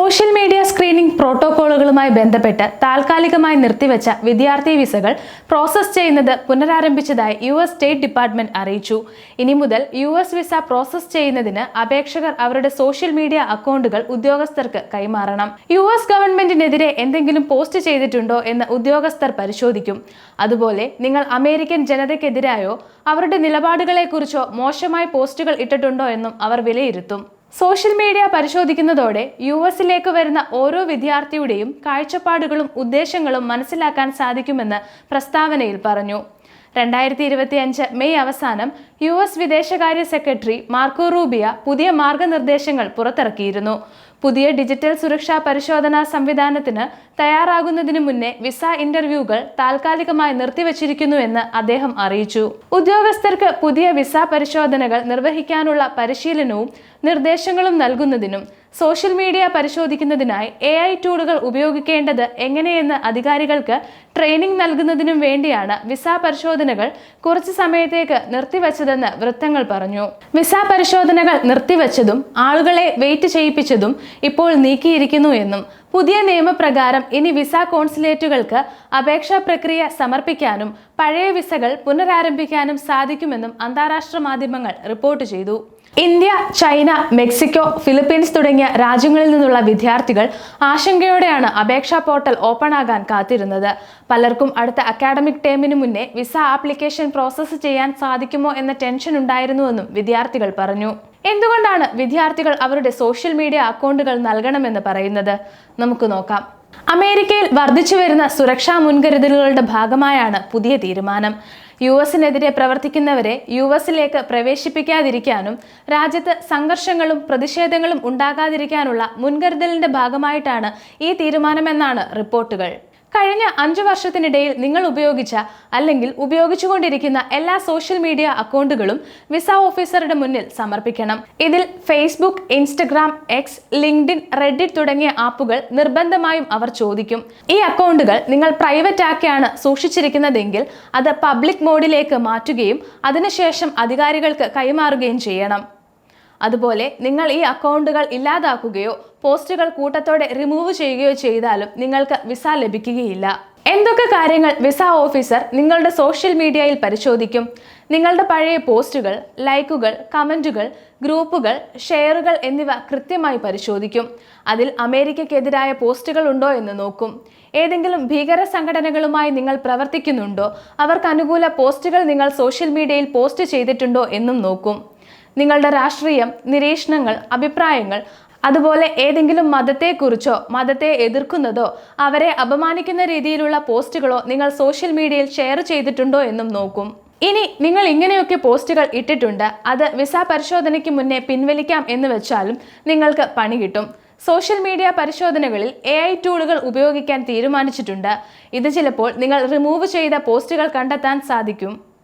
Social media screening പ്രോട്ടോകോളുകളുമായി ബന്ധപ്പെട്ട് താൽക്കാലികമായി നിർത്തിവെച്ച വിദ്യാർത്ഥി വിസകൾ പ്രോസസ് ചെയ്യുന്നത് പുനരാരംഭിച്ചതായി യു എസ് സ്റ്റേറ്റ് ഡിപ്പാർട്ട്മെന്റ് അറിയിച്ചു. ഇനി മുതൽ യു എസ് വിസ പ്രോസസ് ചെയ്യുന്നതിന് അപേക്ഷകർ അവരുടെ സോഷ്യൽ മീഡിയ അക്കൗണ്ടുകൾ ഉദ്യോഗസ്ഥർക്ക് കൈമാറണം. യു എസ് ഗവൺമെന്റിനെതിരെ എന്തെങ്കിലും പോസ്റ്റ് ചെയ്തിട്ടുണ്ടോ എന്ന് ഉദ്യോഗസ്ഥർ പരിശോധിക്കും. അതുപോലെ നിങ്ങൾ അമേരിക്കൻ ജനതയ്ക്കെതിരായോ അവരുടെ നിലപാടുകളെക്കുറിച്ചോ മോശമായി പോസ്റ്റുകൾ ഇട്ടിട്ടുണ്ടോ എന്നും അവർ വിലയിരുത്തും. സോഷ്യൽ മീഡിയ പരിശോധിക്കുന്നതോടെ യു എസിലേക്ക് വരുന്ന ഓരോ വിദ്യാർത്ഥിയുടെയും കാഴ്ചപ്പാടുകളും ഉദ്ദേശങ്ങളും മനസ്സിലാക്കാൻ സാധിക്കുമെന്ന് പ്രസ്താവനയിൽ പറഞ്ഞു. രണ്ടായിരത്തി ഇരുപത്തി അഞ്ച് മെയ് അവസാനം യു എസ് വിദേശകാര്യ സെക്രട്ടറി മാർക്കോ റൂബിയ പുതിയ മാർഗനിർദ്ദേശങ്ങൾ പുറത്തിറക്കിയിരുന്നു. പുതിയ ഡിജിറ്റൽ സുരക്ഷാ പരിശോധനാ സംവിധാനത്തിന് തയ്യാറാകുന്നതിന് മുന്നേ വിസ ഇന്റർവ്യൂകൾ താൽക്കാലികമായി നിർത്തിവച്ചിരിക്കുന്നുവെന്ന് അദ്ദേഹം അറിയിച്ചു. ഉദ്യോഗസ്ഥർക്ക് പുതിയ വിസ പരിശോധനകൾ നിർവഹിക്കാനുള്ള പരിശീലനവും നിർദ്ദേശങ്ങളും നൽകുന്നതിനും സോഷ്യൽ മീഡിയ പരിശോധിക്കുന്നതിനായി എ ഐ ടൂളുകൾ ഉപയോഗിക്കേണ്ടത് എങ്ങനെയെന്ന് അധികാരികൾക്ക് ട്രെയിനിംഗ് നൽകുന്നതിനും വേണ്ടിയാണ് വിസ പരിശോധനകൾ കുറച്ചു സമയത്തേക്ക് നിർത്തിവച്ചതെന്ന് വൃത്തങ്ങൾ പറഞ്ഞു. വിസ പരിശോധനകൾ നിർത്തിവച്ചതും ആളുകളെ വെയിറ്റ് ചെയ്യിപ്പിച്ചതും ഇപ്പോൾ നീക്കിയിരിക്കുന്നു എന്നും പുതിയ നിയമപ്രകാരം ഇനി വിസ കോൺസുലേറ്റുകൾക്ക് അപേക്ഷാ പ്രക്രിയ സമർപ്പിക്കാനും പഴയ വിസകൾ പുനരാരംഭിക്കാനും സാധിക്കുമെന്നും അന്താരാഷ്ട്ര മാധ്യമങ്ങൾ റിപ്പോർട്ട് ചെയ്തു. ഇന്ത്യ ചൈന മെക്സിക്കോ ഫിലിപ്പീൻസ് തുടങ്ങിയ രാജ്യങ്ങളിൽ നിന്നുള്ള വിദ്യാർത്ഥികൾ ആശങ്കയോടെയാണ് അപേക്ഷാ പോർട്ടൽ ഓപ്പൺ ആകാൻ കാത്തിരുന്നത്. പലർക്കും അടുത്ത അക്കാഡമിക് ടേമിന് മുന്നേ വിസ ആപ്ലിക്കേഷൻ പ്രോസസ്സ് ചെയ്യാൻ സാധിക്കുമോ എന്ന ടെൻഷൻ ഉണ്ടായിരുന്നുവെന്നും വിദ്യാർത്ഥികൾ പറഞ്ഞു. എന്തുകൊണ്ടാണ് വിദ്യാർത്ഥികൾ അവരുടെ സോഷ്യൽ മീഡിയ അക്കൗണ്ടുകൾ നൽകണമെന്ന് പറയുന്നത്? നമുക്ക് നോക്കാം. അമേരിക്കയിൽ വർദ്ധിച്ചു വരുന്ന സുരക്ഷാ മുൻകരുതലുകളുടെ ഭാഗമായാണ് പുതിയ തീരുമാനം. യു എസിനെതിരെ പ്രവർത്തിക്കുന്നവരെ യു എസിലേക്ക് പ്രവേശിപ്പിക്കാതിരിക്കാനും രാജ്യത്ത് സംഘർഷങ്ങളും പ്രതിഷേധങ്ങളും ഉണ്ടാകാതിരിക്കാനുള്ള മുൻകരുതലിന്റെ ഭാഗമായിട്ടാണ് ഈ തീരുമാനമെന്നാണ് റിപ്പോർട്ടുകൾ. കഴിഞ്ഞ അഞ്ചു വർഷത്തിനിടയിൽ നിങ്ങൾ ഉപയോഗിച്ച അല്ലെങ്കിൽ ഉപയോഗിച്ചുകൊണ്ടിരിക്കുന്ന എല്ലാ സോഷ്യൽ മീഡിയ അക്കൗണ്ടുകളും വിസ ഓഫീസറുടെ മുന്നിൽ സമർപ്പിക്കണം. ഇതിൽ Facebook Instagram X LinkedIn Reddit തുടങ്ങിയ ആപ്പുകൾ നിർബന്ധമായും അവർ ചോദിക്കും. ഈ അക്കൗണ്ടുകൾ നിങ്ങൾ പ്രൈവറ്റ് ആക്കിയാണ് സൂക്ഷിച്ചിരിക്കുന്നതെങ്കിൽ അത് പബ്ലിക് മോഡിലേക്ക് മാറ്റുകയും അതിനുശേഷം അധികാരികൾക്ക് കൈമാറുകയും ചെയ്യണം. അതുപോലെ നിങ്ങൾ ഈ അക്കൗണ്ടുകൾ ഇല്ലാതാക്കുകയോ പോസ്റ്റുകൾ കൂട്ടത്തോടെ റിമൂവ് ചെയ്യുകയോ ചെയ്താലും നിങ്ങൾക്ക് വിസ ലഭിക്കുകയില്ല. എന്തൊക്കെ കാര്യങ്ങൾ വിസ ഓഫീസർ നിങ്ങളുടെ സോഷ്യൽ മീഡിയയിൽ പരിശോധിക്കും? നിങ്ങളുടെ പഴയ പോസ്റ്റുകൾ ലൈക്കുകൾ കമന്റുകൾ ഗ്രൂപ്പുകൾ ഷെയറുകൾ എന്നിവ കൃത്യമായി പരിശോധിക്കും. അതിൽ അമേരിക്കയ്ക്കെതിരായ പോസ്റ്റുകൾ ഉണ്ടോ എന്ന് നോക്കും. ഏതെങ്കിലും ഭീകര സംഘടനകളുമായി നിങ്ങൾ പ്രവർത്തിക്കുന്നുണ്ടോ? അവർക്ക് അനുകൂല പോസ്റ്റുകൾ നിങ്ങൾ സോഷ്യൽ മീഡിയയിൽ പോസ്റ്റ് ചെയ്തിട്ടുണ്ടോ എന്നും നോക്കും. നിങ്ങളുടെ രാഷ്ട്രീയം നിരീക്ഷണങ്ങൾ അഭിപ്രായങ്ങൾ അതുപോലെ ഏതെങ്കിലും മതത്തെക്കുറിച്ചോ മതത്തെ എതിർക്കുന്നതോ അവരെ അപമാനിക്കുന്ന രീതിയിലുള്ള പോസ്റ്റുകളോ നിങ്ങൾ സോഷ്യൽ മീഡിയയിൽ ഷെയർ ചെയ്തിട്ടുണ്ടോ എന്നും നോക്കും. ഇനി നിങ്ങൾ ഇങ്ങനെയൊക്കെ പോസ്റ്റുകൾ ഇട്ടിട്ടുണ്ട് അത് വിസ പരിശോധനയ്ക്ക് മുന്നേ പിൻവലിക്കാം എന്ന് വെച്ചാലും നിങ്ങൾക്ക് പണി കിട്ടും. സോഷ്യൽ മീഡിയ പരിശോധനകളിൽ എ ഐ ടൂളുകൾ ഉപയോഗിക്കാൻ തീരുമാനിച്ചിട്ടുണ്ട്. ഇത് ചിലപ്പോൾ നിങ്ങൾ റിമൂവ് ചെയ്ത പോസ്റ്റുകൾ കണ്ടെത്താൻ സാധിക്കും.